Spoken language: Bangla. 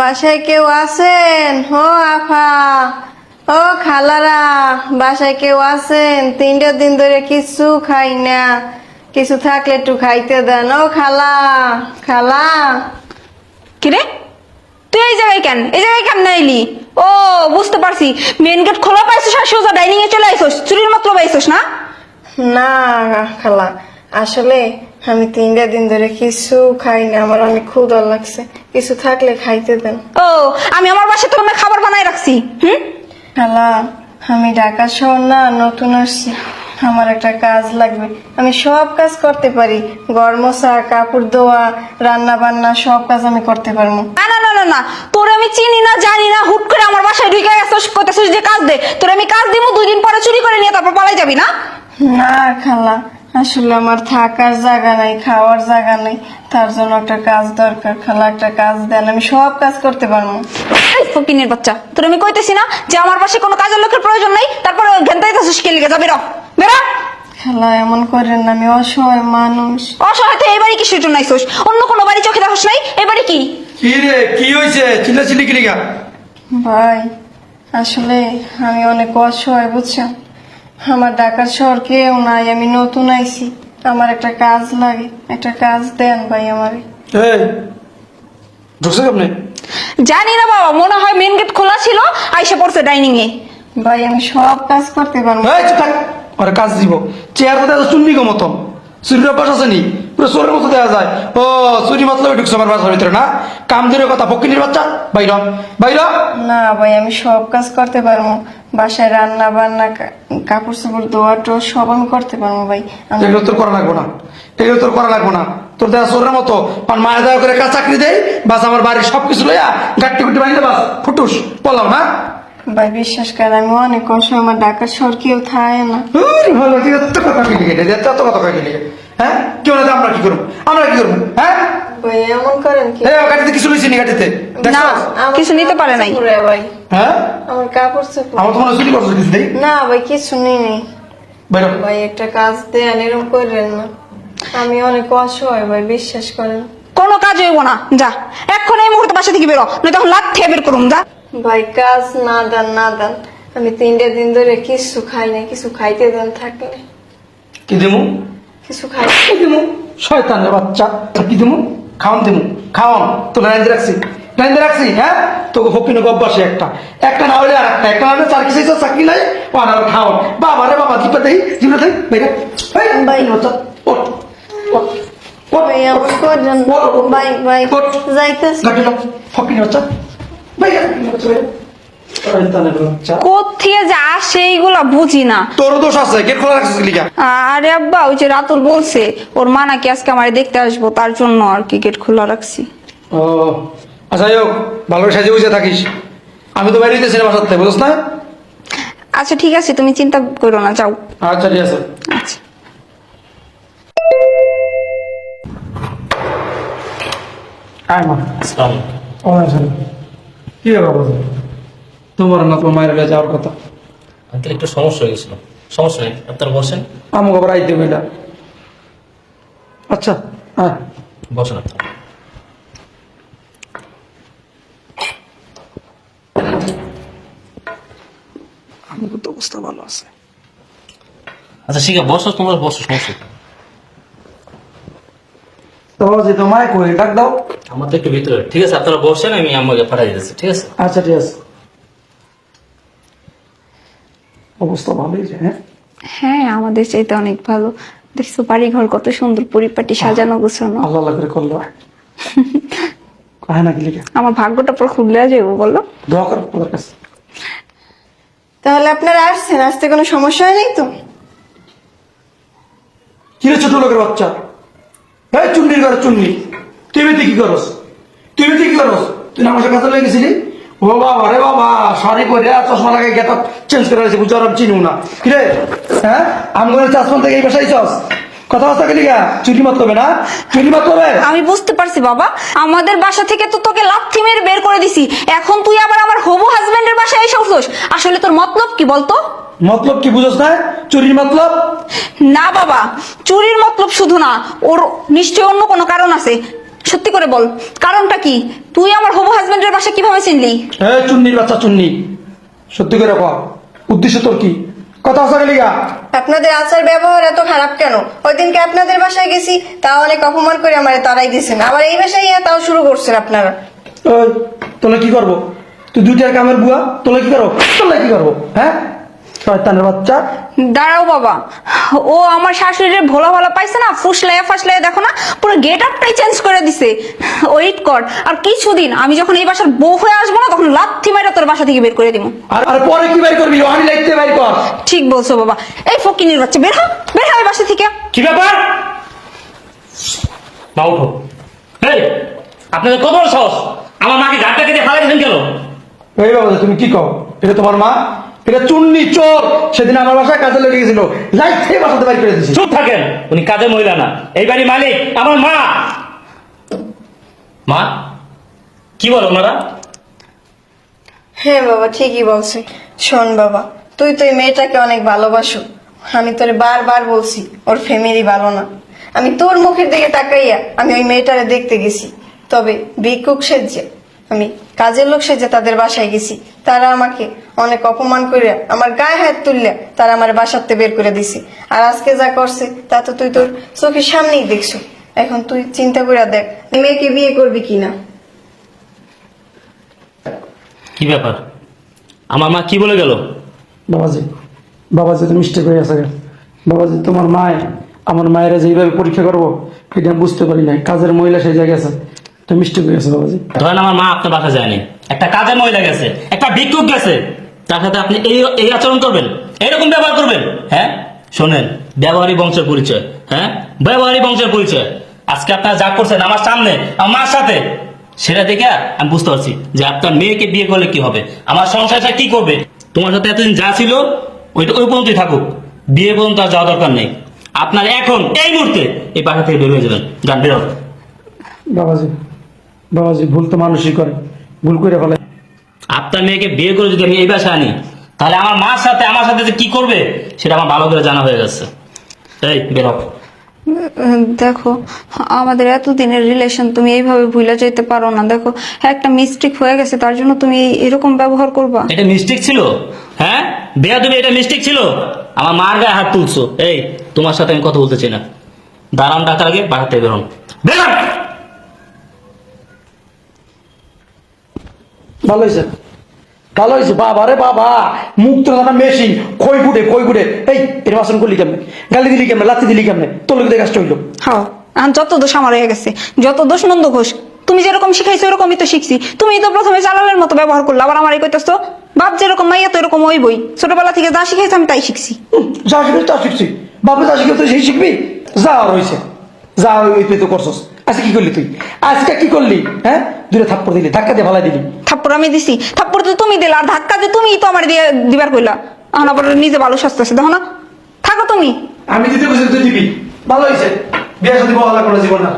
বাসায় কেউ আছেন? ও আফা। ও খালারা বাসায় কেউ আছেন? তিনটা দিন ধরে কিছু খাই না। কিছু থাকলে একটু খাইতে দেন। ও খালা খালা। কিরে তুই এই জায়গায় কেন? এই জায়গায় কেন এলি ও বুঝতে পারছি। মেন গেট খোলা পাইছিস আর সোজা ডাইনিং এ চলে আইসোস। চুরির মাত্র পাইছিস না? না খালা। আসলে আমি তিনটা দিন ধরে কিছু খাই না আমার অনেক ক্ষুধা লাগছে। কিছু থাকলে খাইতে দেন। ও আমি আমার বাসায় তোর খাবার বানাই রাখছি হুম? খালা আমি ঢাকা শহর না নতুন আসছি। আমার একটা কাজ লাগবে। আমি সব কাজ করতে পারি। ঘর মোছা কাপড় ধোয়া রান্না বান্না সব কাজ আমি করতে পারব। না না না না না। তোর আমি চিনি না জানি না হুট করে আমার বাসায় ঢুকে গেছিস কইতেছিস যে কাজ দে। তোর আমি কাজ দিব দুই দিন পরে চুরি করে নিয়ে তারপর পালাই যাবি না? না খালা। আসলে আমার থাকার জায়গা নাই খাওয়ার জায়গা নাই। তার জন্য একটা কাজ দরকার খালা একটা কাজ দেন আমি সব কাজ করতে পারব। এই ফকিনের বাচ্চা তোর আমি কইতেছি না যে আমার পাশে কোনো কাজের লোকের প্রয়োজন নাই তারপর ঘেন্তাইতেছিস কে লিগে? যাবি র। বেরা। খালা এমন করেন না আমি অসহায় মানুষ। অসহায় তো এই বাড়ি কিসের জন্য আইসোস? অন্য কোনো বাড়ি চোখে দেখোস নাই? এই বাড়ি কি? কি রে কি হয়েছে চিল্লা চিল্লি কি লিগা ভাই আসলে আমি অনেক অসহায় বুঝছেন? আমার ঢাকার শহর কেউ নাই আমি নতুন আইছি। আমার একটা কাজ লাগে। একটা কাজ দেন ভাই আমার। এই ঢুকছে কেমনে জানি না বাবা মনে হয় মেন গেট খোলা ছিল আইসা পড়ছে ডাইনিং এ। ভাই আমি সব কাজ করতে পারব। এই চুপ থাক। ওরা কাজ দিব। চেয়ার তো চুন্নি গো মতন। চুরির অভ্যাস আছে নি? পুরো চোরের মতো দেখা যায়। ও চুরি মতলবে ঢুকছে আমার বাসার ভিতরে না? কাম দিনের কথা ফকিনির বাচ্চা? বাইর বাইর না ভাই আমি সব কাজ করতে পারব। বাসায় রান্না বান্না কাপড় চোপড় ধোয়া টোয়া সব আমি করতে পারব ভাই। আমি এগুলো তোর করা লাগবো না। এগুলো তোর করা লাগবো না। তোর দেখা চোরের মতো। আর মায়া দেওয়া করে কাজ চাকরি দেয় বাস আমার বাড়ির সব কিছু লইয়া গাট্টি গুটি বানিয়ে বাস। ফুটুস। পলাও না? ভাই বিশ্বাস করেন আমি অনেক অসহায় আমার ঢাকার শহর কেউ থাকে না। ভালো ঠিক আছে, এত কথা এত কথা হ্যাঁ? কেউ না আমরা কি করব? আমরা কি করব? হ্যাঁ? ভাই এমন করেন কি? এই গাড়িতে কিছু লইছি নি গাড়িতে? না কিছু নিতে পারে নাই। ভাই। হ্যাঁ? আমার কাপড় চোপড়। আমার তো মনে চুরি করছ কিছু নেই। না ভাই কিছু নেই নেই। ভাই একটা কাজ দেন এরকম করেন না। আমি অনেক অসহায় ভাই বিশ্বাস করেন। কোনো কাজ হইব না যা। এখন এই মুহূর্তে বাসা থেকে বেরো না তখন লাখ থেকে বের করুন যা। ভাই কাজ না দেন না দেন আমি তিনটে দিন ধরে কিছু খাই না কিছু খাইতে দেন থাকলে কি দিমু? কিছু খাই কি দিমু? শয়তানের বাচ্চা কি দিমু? খাওয়ান দিমু খাওয়ান তো লাইন রাখছি লাইন রাখছি হ্যাঁ? তোকে হকিনো গব্বাসে একটা। একটা না হলে আর একটা একটা না হলে চার কিছু চাকরি নাই ও আর খাওয়ান বাবা রে বাবা জিপে দেই জিপে দেই বাইরে। ভাই। বাচ্চা। কোথেকে যে আসে এইগুলা বুঝি না। তোর দোষ আছে গেট খোলা রাখছিস লিখা? আরে আব্বা ওই যে রাতুল বলছে ওর মা নাকি আজকে আমার দেখতে আসব তার জন্য আর কি গেট খোলা রাখছি। ও আচ্ছা যাই হোক ভালো সাজে বুঝে থাকিস। আমি তো বাইরে দিতেছি না বাসার থেকে বুঝছ না? আচ্ছা ঠিক আছে তুমি চিন্তা করো না যাও। আচ্ছা ঠিক আছে। আচ্ছা। আয় মা। আসসালামু ওয়ালাইকুম কি ব্যাপার তোমার না তোমার মায়ের কাছে যাওয়ার কথা। আঙ্কেল একটু সমস্যা হয়ে গেছিল। সমস্যা নেই আপনারা বসেন। আমাকে আবার আইতে বইলা আচ্ছা হ্যাঁ বসেন আপনারা আমাকে তো অবস্থা ভালো আছে। আচ্ছা ঠিক আছে বসো তোমরা বসো সমস্যা। তো যে তোমায় কই ডাক দাও। আমার তো একটু ভিতরে। ঠিক আছে আপনারা বসেন আমি আমাকে পাঠিয়ে দিতেছি ঠিক আছে? আচ্ছা ঠিক আছে। অবস্থা ভালোই যে হ্যাঁ? হ্যাঁ আমাদের চাইতে অনেক ভালো। দেখছ বাড়ি ঘর কত সুন্দর পরিপাটি সাজানো গোছানো। আল্লাহ আল্লাহ করে করল। কাহে নাকি লিখে? আমার ভাগ্যটা পুরো খুলে যাব বলো। দোয়া করো ওদের কাছে। তাহলে আপনারা আসছেন আসতে কোনো সমস্যা হয় নাই তো? কিরে ছোট লোকের বাচ্চা? এই চুন্নির ঘরে চুন্নি। কি করস? কি করস? তুই আমার কাছে লয়ে গেছিলি? ও বাবা রে বাবা শাড়ি পরে চশমা গেট চেঞ্জ করে রয়েছে বুঝতে পারলাম চিনিও না। কিরে হ্যাঁ? চাষমান থেকে এই বাসায় চস। কথা বার্তা গেলি গা? চুরি মাত হবে না? চুরি মাত হবে? আমি বুঝতে পারছি বাবা আমাদের বাসা থেকে তো তোকে লাথি মেরে বের করে দিছি। এখন তুই আবার আমার হবু হাজবেন্ডের বাসায় এসে উঠছোস আসলে তোর মতলব কি বলতো? মতলব কি বুঝোস না? চুরির মতলব? না বাবা চুরির মতলব শুধু না ওর নিশ্চয় অন্য কোনো কারণ আছে। সত্যি করে বল কারণটা কি? তুই আমার হবু হাজবেন্ডের বাসা কীভাবে চিনলি? হ্যাঁ চুন্নির বাচ্চা চুন্নি। সত্যি করে কর উদ্দেশ্য তোর কি? কথা আসা গেলি গা আপনাদের আচার ব্যবহার এত খারাপ কেন? ওই দিনকে আপনাদের বাসায় গেছি? তাও অনেক অপমান করে আমার তারাই দিয়েছেন। আবার এই বাসায় ইয়া তাও শুরু করছেন আপনারা। ওই তোলে কি করব? তুই দুইটার কামের বুয়া তোলে কি করব? তোলে কি করব? হ্যাঁ? শয়তানের বাচ্চা। দাঁড়াও বাবা ও আমার শাশুড়ির ভোলা ভালা পাইছে না ফুসলাইয়া ফাসলাইয়া দেখো না পুরো গেট আপটাই চেঞ্জ করে দিছে। ওয়েট কর আর কিছুদিন আমি যখন এই বাসার বউ হয়ে আসব না তখন লাথি মাইরা তোর বাসা থেকে বের করে দিব আর আর পরে কি বের করবি? ওহানি লাগতে বের কর। ঠিক বলছো বাবা। এই ফকিনির বাচ্চা বের হ বের হয় বাসা থেকে। কি ব্যাপার? মা উঠো। এই আপনাদের কত বড় সাহস? আমার মাকে ঘাটটা কেটে ফালাই দিলেন কেন? এই বাবা তুমি কি কও? এটা তোমার মা? এটা চুন্নি চোর। সেদিন আমার বাসায় কাজে লেগে গেছিল। লাইট থেকে বাসাতে বের করে দিছি চুপ থাকেন। উনি কাজের মহিলা না। এই বাড়ির মালিক আমার মা। মা? কি বলো ওনারা? হ্যাঁ বাবা ঠিকই বলছে। শোন বাবা তুই তো এই মেয়েটাকে অনেক ভালোবাসো। আমি তোরে বারবার বলছি ওর ফ্যামিলি ভালো না। আমি তোর মুখের দিকে তাকাইয়া আমি ওই মেয়েটারে দেখতে গেছি। তবে ভিক্ষুক সেজে আমি কাজের লোক সেজে তাদের বাসায় গেছি। তারা আমাকে অনেক অপমান করে আমার গায়ে হাত তুললে তারা আমার বাসাতে বের করে দিছে। আর আজকে যা করছে তা তো তুই তোর চোখের সামনেই দেখছ। এখন তুই চিন্তা করে দেখ মেয়েকে বিয়ে করবি কিনা। কি ব্যাপার? আমার মা কি বলে গেল? বাবাজি বাবাজি তো মিস্টেক হয়ে গেছে বাবাজি তোমার মায় আমার মায়েরা যেভাবে পরীক্ষা করব এটা বুঝতে পারি না কাজের মহিলা সেই জায়গায় আছে মিস্টেক হয়ে গেছে বাবাজি। ধরেন আমার মা আপনার বাসা যায়নি। একটা কাজের মহিলা গেছে একটা ভিক্ষুক গেছে। তার সাথে আপনি এই এই আচরণ করবেন এরকম ব্যবহার করবেন। হ্যাঁ? শোনেন ব্যবহারী বংশের পরিচয়। হ্যাঁ? ব্যবহারী বংশের পরিচয়। আজকে আপনারা যা করছেন আমার সামনে আমার মার সাথে সেটা দেখে আমি বুঝতে পারছি যে আপনার মেয়েকে বিয়ে করলে কি হবে আমার সংসারটা কি করবে। তোমার সাথে এতদিন যা ছিল ওইটা ওই পর্যন্তই থাকুক। বিয়ে পর্যন্ত আর যাওয়া দরকার নেই। আপনার এখন এই মুহূর্তে এই পাখা থেকে বের হয়ে যাবেন। যান বেরোন বাবাজি বাবাজি ভুল তো মানুষই করে। ভুল করে ফেলে। আপনার মেয়েকে বিয়ে করে যদি আমি এই বাসায় আনি তাহলে আমার মার সাথে আমার সাথে যে কি করবে সেটা আমার ভালো করে জানা হয়ে গেছে এই বেরো দেখো আমাদের এতদিনের রিলেশন তুমি এইভাবে ভুলে যেতে পারো না। দেখো একটা মিস্টেক হয়ে গেছে তার জন্য তুমি এরকম ব্যবহার করবা। এটা মিস্টেক ছিল? হ্যাঁ? বেয়া তুমি এটা মিস্টেক ছিল? আমার মার গায়ে হাত তুলছো। এই তোমার সাথে আমি কথা বলতে চাই না। দাঁড়ান ডাকার আগে থেকে বেরোন বেরোন ভালো হয়েছে? ভালো হয়েছে? বাবা রে বাবা মুখ তো জানা মেশিন খই ফুটে খই ফুটে। এই এর বাসন করলি কেমনে? গালি দিলি কেমনে? লাথি দিলি কেমনে? তোর লোক কাজটা হইল হ্যাঁ যত দোষ আমার হয়ে গেছে যত দোষ নন্দ ঘোষ তুমি যেরকম শিখাইছো ওরকমই তো শিখছি। তুমি তো প্রথমে চালালের মতো ব্যবহার করলে আবার আমার এই কইতেছো বাপ যেরকম মাইয়া তো এরকম ওই বই ছোটবেলা থেকে যা শিখাইছো আমি তাই শিখছি। যা শিখবি তা শিখছি। বাপে যা শিখে তুই সেই শিখবি? যা আর হয়েছে যা ওই তুই তো করছস। আজকে কি করলি তুই? আজকে কি করলি? হ্যাঁ? দূরে থাপ্পড় দিলি ধাক্কা দিয়ে ভালাই দিলি। থাপ্পড় আমি দিছি। থাপ্পড় তো তুমি দিলা আর ধাক্কা দিয়ে তুমি তো আমার দিয়ে দিবার কইলা। এখন আবার নিজে ভালো স্বাস্থ্য আছে দেখো না। থাকো তুমি। আমি দিতে বসে তুই দিবি। ভালো হয়েছে বিয়ে সাথে বহালা করে জীবন না